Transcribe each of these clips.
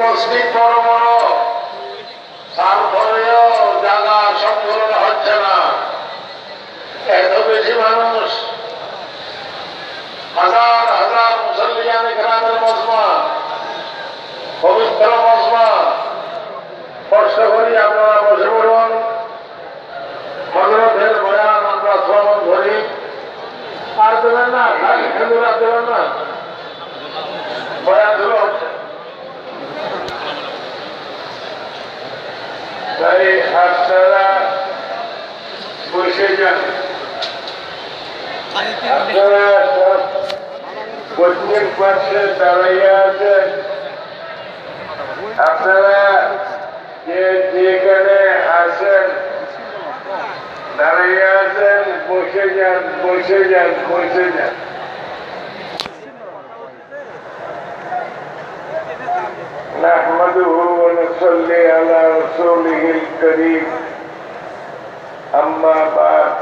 মসজিদ বড় বড় তারপরেও জায়গা সংকলন হচ্ছে না। এত বেশি মানুষ। হাজার হাজার মুসল্লিয়ান গ্রামের মজমা। পবিত্র মজমা। কষ্ট করি আপনারা বসে পড়ুন। হজরতের বয়ান আমরা শ্রবণ করি। আর দেবেন না, খালি খেলুরা দেবেন না বয়ান শুরু হচ্ছে তাই আপনারা বসে যান আপনারা সব প্রত্যেক পাশে দাঁড়াইয়া আছেন আপনারা যে যেখানে আছেন দাঁড়াইয়া আছেন বসে যান বসে যান বসে যান نحمده ونصلي على رسوله الكريم. أما بعد.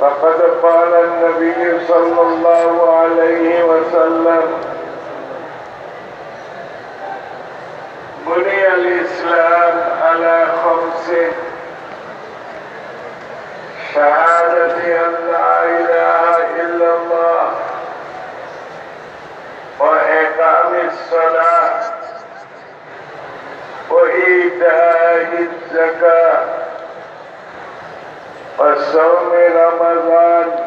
فقد قال النبي صلى الله عليه وسلم. بني الإسلام على خمس. شهادة وإيتاء الزكاة وصوم رمضان